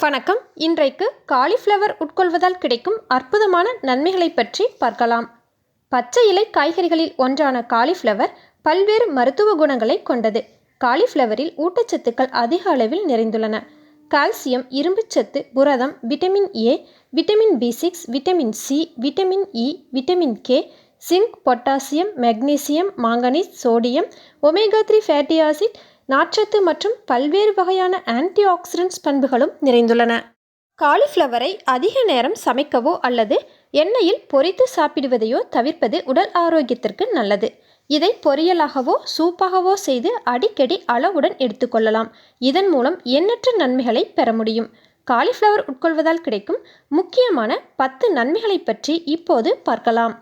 வணக்கம். இன்றைக்கு காலிஃப்ளவர் உட்கொள்வதால் கிடைக்கும் அற்புதமான நன்மைகளை பற்றி பார்க்கலாம். பச்சை இலை காய்கறிகளில் ஒன்றான காலிஃப்ளவர் பல்வேறு மருத்துவ குணங்களை கொண்டது. காலிஃப்ளவரில் ஊட்டச்சத்துக்கள் அதிக அளவில் நிறைந்துள்ளன. கால்சியம் இரும்புச்சத்து புரதம் vitamin A vitamin B six vitamin C vitamin E vitamin K zinc potassium magnesium manganese sodium omega three fatty acid நார்ச்சத்து மற்றும் பல்வேறு வகையான ஆன்டி ஆக்சிடென்ட்ஸ் பண்புகளும் நிறைந்துள்ளன. காலிஃப்ளவரை அதிக நேரம் சமைக்கவோ அல்லது எண்ணெயில் பொரித்து சாப்பிடுவதையோ தவிர்ப்பது உடல் ஆரோக்கியத்திற்கு நல்லது. இதை பொரியலாகவோ சூப்பாகவோ செய்து அடிக்கடி அளவுடன் எடுத்துக்கொள்ளலாம் இதன் மூலம் எண்ணற்ற நன்மைகளை பெற முடியும். காலிஃப்ளவர் உட்கொள்வதால் கிடைக்கும் முக்கியமான பத்து நன்மைகளை பற்றி இப்போது பார்க்கலாம்.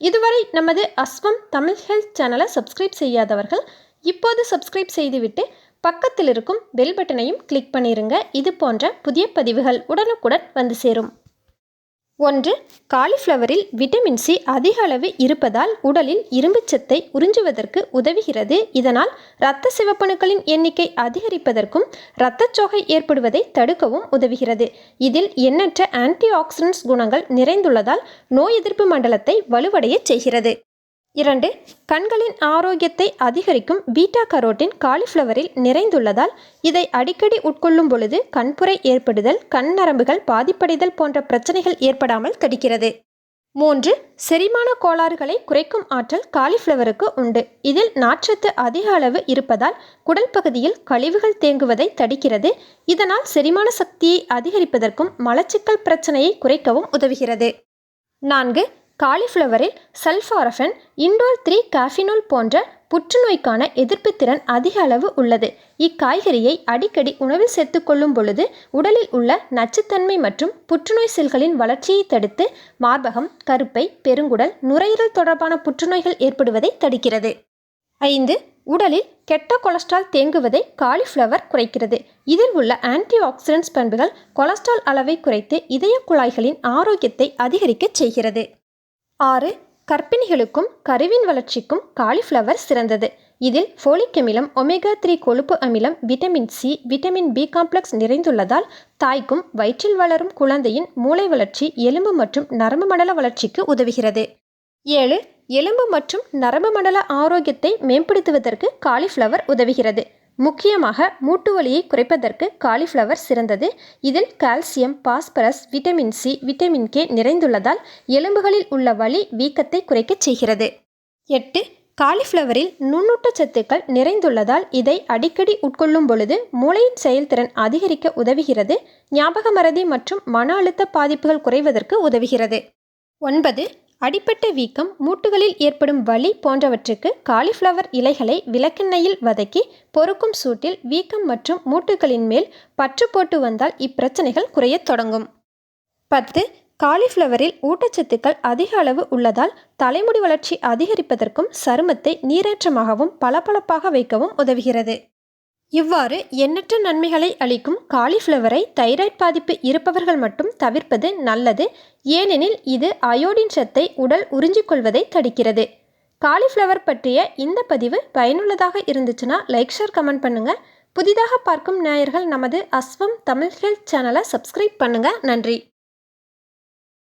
இதுவரை நமது அஸ்வம் தமிழ் ஹெல்த் சேனலை சப்ஸ்கிரைப் செய்யாதவர்கள் இப்போது சப்ஸ்கிரைப் செய்துவிட்டு பக்கத்தில் இருக்கும் பெல் பட்டனையும் கிளிக் பண்ணிருங்க. இது போன்ற புதிய பதிவுகள் உடனுக்குடன் வந்து சேரும். ஒன்று காலிஃப்ளவரில் விட்டமின் சி அதிக அளவு இருப்பதால் உடலில் இரும்புச்சத்தை உறிஞ்சுவதற்கு உதவுகிறது. இதனால் இரத்த சிவப்பணுக்களின் எண்ணிக்கை அதிகரிப்பதற்கும் இரத்தச்சோகை ஏற்படுவதை தடுக்கவும் உதவுகிறது. இதில் எண்ணற்ற ஆன்டி ஆக்சிடென்ட்ஸ் குணங்கள் நிறைந்துள்ளதால் நோய் எதிர்ப்பு மண்டலத்தை வலுவடைய செய்கிறது. இரண்டு கண்களின் ஆரோக்கியத்தை அதிகரிக்கும் பீட்டா கரோட்டின் காலிஃப்ளவரில் நிறைந்துள்ளதால் இதை அடிக்கடி உட்கொள்ளும் பொழுது கண்புரை ஏற்படுதல் கண் நரம்புகள் பாதிப்படைதல் போன்ற பிரச்சனைகள் ஏற்படாமல் தடுக்கிறது. மூன்று செரிமான கோளாறுகளை குறைக்கும் ஆற்றல் காலிஃப்ளவருக்கு உண்டு. இதில் நாற்றத்து அதிக அளவு இருப்பதால் குடல் பகுதியில் கழிவுகள் தேங்குவதை தடுக்கிறது. இதனால் செரிமான சக்தியை அதிகரிப்பதற்கும் மலச்சிக்கல் பிரச்சனையை குறைக்கவும் உதவுகிறது. நான்கு காலிஃப்ளவரில் சல்ஃபாரஃபன் இண்டோல் த்ரீ காஃபினோல் போன்ற புற்றுநோய்க்கான எதிர்ப்பு திறன் அதிக அளவு உள்ளது. இக்காய்கறியை அடிக்கடி உணவில் சேர்த்துக்கொள்ளும் பொழுது உடலில் உள்ள நச்சுத்தன்மை மற்றும் புற்றுநோய் செல்களின் வளர்ச்சியை தடுத்து மார்பகம் கருப்பை பெருங்குடல் நுரையீரல் தொடர்பான புற்றுநோய்கள் ஏற்படுவதை தடுக்கிறது. ஐந்து உடலில் கெட்ட கொலஸ்ட்ரால் தேங்குவதை காலிஃப்ளவர் குறைக்கிறது. இதில் உள்ள ஆன்டி ஆக்சிடென்ட்ஸ் பண்புகள் கொலஸ்ட்ரால் அளவை குறைத்து இதய குழாய்களின் ஆரோக்கியத்தை அதிகரிக்கச் செய்கிறது. ஆறு கர்ப்பிணிகளுக்கும் கருவின் வளர்ச்சிக்கும் காலிஃப்ளவர் சிறந்தது. இதில் ஃபோலிக் அமிலம் ஒமேகா த்ரீ கொழுப்பு அமிலம் vitamin C vitamin B complex நிறைந்துள்ளதால் தாய்க்கும் வயிற்றில் வளரும் குழந்தையின் மூளை வளர்ச்சி எலும்பு மற்றும் நரம்பு மண்டல வளர்ச்சிக்கு உதவுகிறது. ஏழு எலும்பு மற்றும் நரம்பு மண்டல ஆரோக்கியத்தை மேம்படுத்துவதற்கு காலிஃப்ளவர் உதவுகிறது. முக்கியமாக மூட்டு வலியை குறைப்பதற்கு காலிஃப்ளவர் சிறந்தது. இதில் calcium phosphorus vitamin C vitamin K நிறைந்துள்ளதால் எலும்புகளில் உள்ள வலி வீக்கத்தை குறைக்கச் செய்கிறது. எட்டு காலிஃப்ளவரில் நுண்ணூட்டச்சத்துக்கள் நிறைந்துள்ளதால் இதை அடிக்கடி உட்கொள்ளும் பொழுது மூளையின் செயல்திறன் அதிகரிக்க உதவுகிறது. ஞாபக மறதி மற்றும் மன அழுத்த பாதிப்புகள் குறைவதற்கு உதவுகிறது. ஒன்பது அடிப்பட்ட வீக்கம் மூட்டுகளில் ஏற்படும் வலி போன்றவற்றுக்கு காலிஃப்ளவர் இலைகளை விளக்கெண்ணெயில் வதக்கி பொறுக்கும் சூட்டில் வீக்கம் மற்றும் மூட்டுகளின் மேல் பற்று போட்டு வந்தால் இப்பிரச்சனைகள் குறையத் தொடங்கும். பத்து காலிஃப்ளவரில் ஊட்டச்சத்துக்கள் அதிக அளவு உள்ளதால் தலைமுடி வளர்ச்சி அதிகரிப்பதற்கும் சருமத்தை நீரேற்றமாகவும் பளபளப்பாக வைக்கவும் உதவுகிறது. இவ்வாறு எண்ணற்ற நன்மைகளை அளிக்கும் காலிஃப்ளவரை தைராய்ட் பாதிப்பு இருப்பவர்கள் மட்டும் தவிர்ப்பது நல்லது. ஏனெனில் இது அயோடின் சத்தை உடல் உறிஞ்சிக்கொள்வதை தடுக்கிறது. காலிஃப்ளவர் பற்றிய இந்த பதிவு பயனுள்ளதாக இருந்துச்சுன்னா லைக் ஷேர் கமெண்ட் பண்ணுங்கள் புதிதாக பார்க்கும் நேயர்கள் நமது அஸ்வம் தமிழ் ஹெல்த் சேனலை சப்ஸ்கிரைப் பண்ணுங்கள் நன்றி.